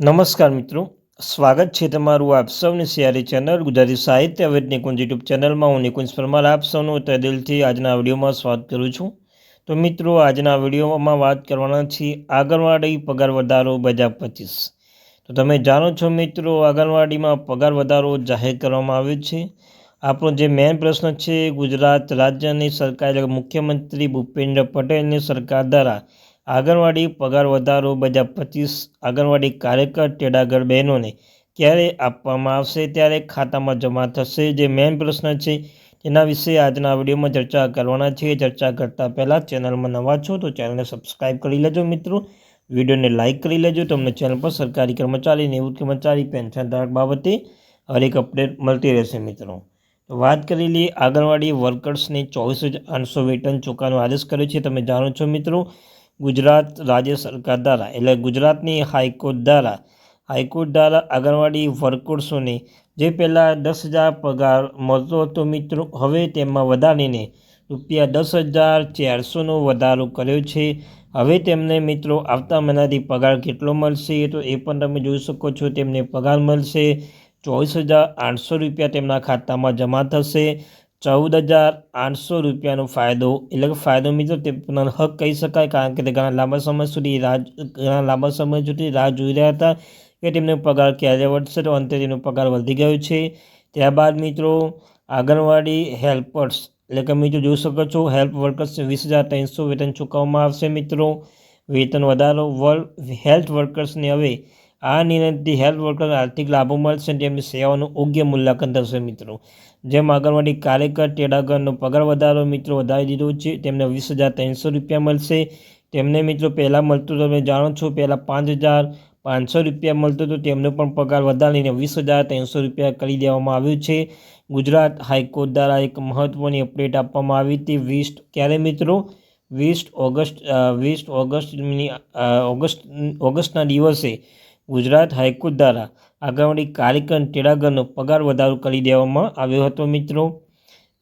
નમસ્કાર મિત્રો. સ્વાગત છે તમારું આપ સૌની સિયારી ચેનલ ગુજરાતી સાહિત્ય વેદ નિકુંજ યુટ્યુબ ચેનલમાં. હું નિકુંજ પરમાર, આપ સૌનું તે દિલથી આજના વિડીયોમાં સ્વાગત કરું છું. તો મિત્રો, આજના વિડીયોમાં વાત કરવાના છીએ આંગણવાડી પગાર વધારો બે હજાર પચીસ. તો તમે જાણો છો મિત્રો, આંગણવાડીમાં પગાર વધારો જાહેર કરવામાં આવ્યો છે. આપણો જે મેઇન પ્રશ્ન છે, ગુજરાત રાજ્યની સરકાર મુખ્યમંત્રી ભૂપેન્દ્ર પટેલની સરકાર દ્વારા આંગણવાડી પગાર વધારો બજાર પચીસ આંગણવાડી કાર્યકર ટેડાગર બહેનોને ક્યારે આપવામાં આવશે, ત્યારે ખાતામાં જમા થશે, જે મેઇન પ્રશ્ન છે તેના વિશે આજના વિડીયોમાં ચર્ચા કરવાના છે ચર્ચા કરતાં પહેલાં ચેનલમાં નવા છો તો ચેનલને સબસ્ક્રાઈબ કરી લેજો મિત્રો. વિડીયોને લાઇક કરી લેજો. તમને ચેનલ પર સરકારી કર્મચારી નિવૃત્ત કર્મચારી, પેન્શન ધારક બાબતે હરેક અપડેટ મળતી રહેશે મિત્રો. તો વાત કરી લઈએ આંગણવાડી વર્કર્સને ચોવીસ હજાર આઠસો વેતન ચૂકવાનો આદેશ કર્યો છે. તમે જાણો છો મિત્રો ગુજરાત રાજ્ય સરકાર દ્વારા, એટલે ગુજરાતની હાઈકોર્ટ દ્વારા હાઈકોર્ટ દ્વારા આંગણવાડી વર્કર્સોને જે પહેલાં દસ હજાર પગાર મળતો હતો મિત્રો, હવે તેમાં વધારીને રૂપિયા દસ હજાર ચારસોનો વધારો કર્યો છે. હવે તેમને મિત્રો આવતા મહિનાથી પગાર કેટલો મળશે તો એ પણ તમે જોઈ શકો છો, તેમને પગાર મળશે. ચોવીસ હજાર આઠસો રૂપિયા તેમના ખાતામાં જમા થશે. ચૌદ હજાર આઠસો રૂપિયાનો ફાયદો. એટલે કે ફાયદો મિત્રો તે હક કહી શકાય, કારણ કે તે ઘણા લાંબા સમય સુધી રાહ ઘણા લાંબા સમય સુધી રાહ જોઈ રહ્યા હતા કે તેમનો પગાર ક્યારે વધશે તો અંતે તેનો પગાર વધી ગયો છે. ત્યારબાદ મિત્રો, આંગણવાડી હેલ્પર્સ. એટલે કે મિત્રો જોઈ શકો છો, હેલ્પ વર્કર્સ વીસ હજાર ત્રણસો વેતન ચૂકવવામાં આવશે મિત્રો. વેતન વધારો વર્લ્ડ હેલ્થ વર્કર્સને હવે આ નિર્ણયથી હેલ્થ વર્કરને આર્થિક લાભો મળશે અને તેમની સેવાનું યોગ્ય મૂલ્યાંકન થશે મિત્રો. જેમ આંગણવાડી કાર્યકર તેડાગરનો પગાર વધારો મિત્રો વધારી દીધો છે, તેમને વીસ હજાર ત્રણસો રૂપિયા મળશે. તેમને મિત્રો પહેલાં મળતું તમે જાણો છો, પહેલાં પાંચ હજાર પાંચસો રૂપિયા મળતું હતું, તેમનો પણ પગાર વધારીને વીસ હજાર ત્રણસો રૂપિયા કરી દેવામાં આવ્યું છે. ગુજરાત હાઈકોર્ટ દ્વારા એક મહત્ત્વની અપડેટ આપવામાં આવી હતી, વીસ ક્યારે મિત્રો? વીસ ઓગસ્ટ વીસ ઓગસ્ટની ઓગસ્ટ, ઓગસ્ટના દિવસે ગુજરાત હાઈકોર્ટ દ્વારા આંગણવાડી કાર્યક્રમ તેડાગરનો પગાર વધારો કરી દેવામાં આવ્યો હતો, મિત્રો.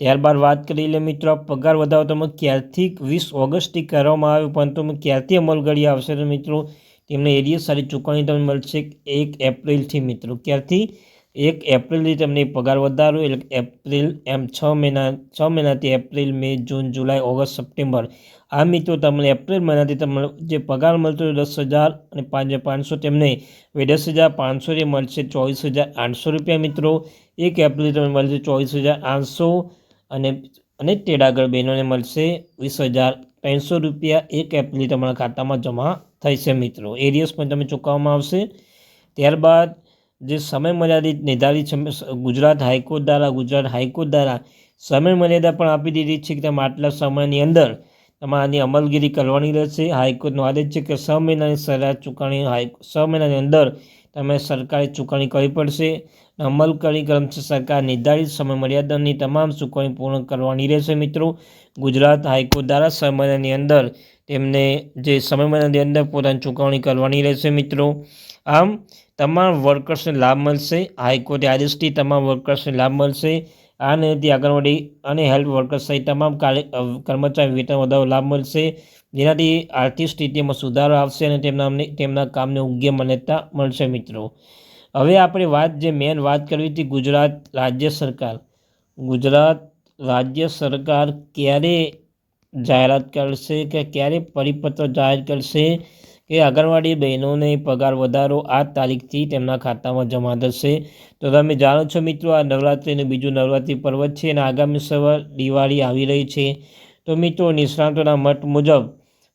ત્યારબાદ વાત કરી લે મિત્રો પગાર વધારો તમે ક્યારથી વીસ ઓગસ્ટથી કરવામાં આવ્યો, પરંતુ તમે ક્યારથી અમલ ઘડી આવશે તો મિત્રો, તેમને એરિયસ સારી ચૂકવણી તમને મળશે એક એપ્રિલથી, મિત્રો. ક્યારથી? એક એપ્રિલથી તમને પગાર વધારો, એટલે એપ્રિલ એમ છ મહિના, છ મહિનાથી April, May, June, July, August, September. આ મિત્રો તમને એપ્રિલ મહિનાથી તમને જે પગાર મળતો દસ હજાર અને પાંચ પાંચસો તેમને હવે દસ હજાર પાંચસોથી મળશે ચોવીસ હજાર આઠસો રૂપિયા મિત્રો. એક એપ્રિલ તમને મળશે ચોવીસ હજાર આઠસો અને અને તેડાગર બહેનોને મળશે વીસ હજાર ત્રણસો રૂપિયા. એક એપ્રિલ તમારા ખાતામાં જમા થશે મિત્રો. એરિયસ પણ તમે ચૂકવવામાં આવશે. ત્યારબાદ જે સમય મર્યાદિત નિર્ધારિત ગુજરાત હાઈકોર્ટ દ્વારા, ગુજરાત હાઈકોર્ટ દ્વારા સમય મર્યાદા પણ આપી દીધી છે કે તમે આટલા સમયની અંદર તમારાની અમલગીરી કરવાની રહેશે. હાઈકોર્ટનો આદેશ છે કે છ મહિનાની સરેરાશ ચૂકવણી હાઈ, છ મહિનાની અંદર તમે સરકારે ચૂકવણી કરવી પડશે. અમલ કરી કરશે સરકાર નિર્ધારિત સમય મર્યાદાની તમામ ચૂકવણી પૂર્ણ કરવાની રહેશે મિત્રો. ગુજરાત હાઈકોર્ટ દ્વારા સમયની અંદર તેમને જે સમય મર્યાદાની અંદર પોતાની ચૂકવણી કરવાની રહેશે મિત્રો. આમ તમામ વર્કર્સને લાભ મળશે. હાઈકોર્ટે આદેશથી તમામ વર્કર્સને લાભ મળશે. આ નિર્ણયથી આંગણવાડી અને હેલ્થ વર્કર્સ સહિત તમામ કર્મચારી વેતન વધારો લાભ મળશે. જેનાથી આર્થિક સ્થિતિમાં સુધારો આવશે અને તેમના તેમના કામને યોગ્ય માન્યતા મળશે મિત્રો. હવે આપણે વાત, જે મેન વાત કરવી હતી ગુજરાત રાજ્ય સરકાર. ગુજરાત રાજ્ય સરકાર ક્યારે જાહેરાત કરશે કે ક્યારે પરિપત્ર જાહેર કરશે? કે આંગણવાડી બહેનોને પગાર વધારો આ તારીખથી તેમના ખાતામાં જમા થશે. તો તમે જાણો છો મિત્રો, આ નવરાત્રિનું બીજું નવરાત્રિ પર્વ છે અને આગામી સવાર દિવાળી આવી રહી છે. તો મિત્રો, નિષ્ણાતોના મત મુજબ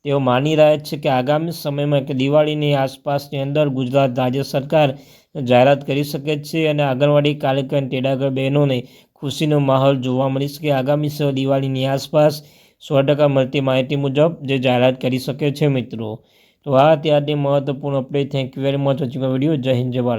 તેઓ માની રહ્યા છે કે આગામી સમયમાં કે દિવાળીની આસપાસની અંદર ગુજરાત રાજ્ય સરકાર જાહેરાત કરી શકે છે અને આંગણવાડી કાર્યક્રમ તેડાગર બહેનોને ખુશીનો માહોલ જોવા મળી શકે. આગામી સવાર દિવાળીની આસપાસ સો ટકા મળતી માહિતી મુજબ જે જાહેરાત કરી શકે છે મિત્રો. તો આ ત્યારથી મહત્વપૂર્ણ update thank you very much watching video જય હિન્દ, જય ભારત.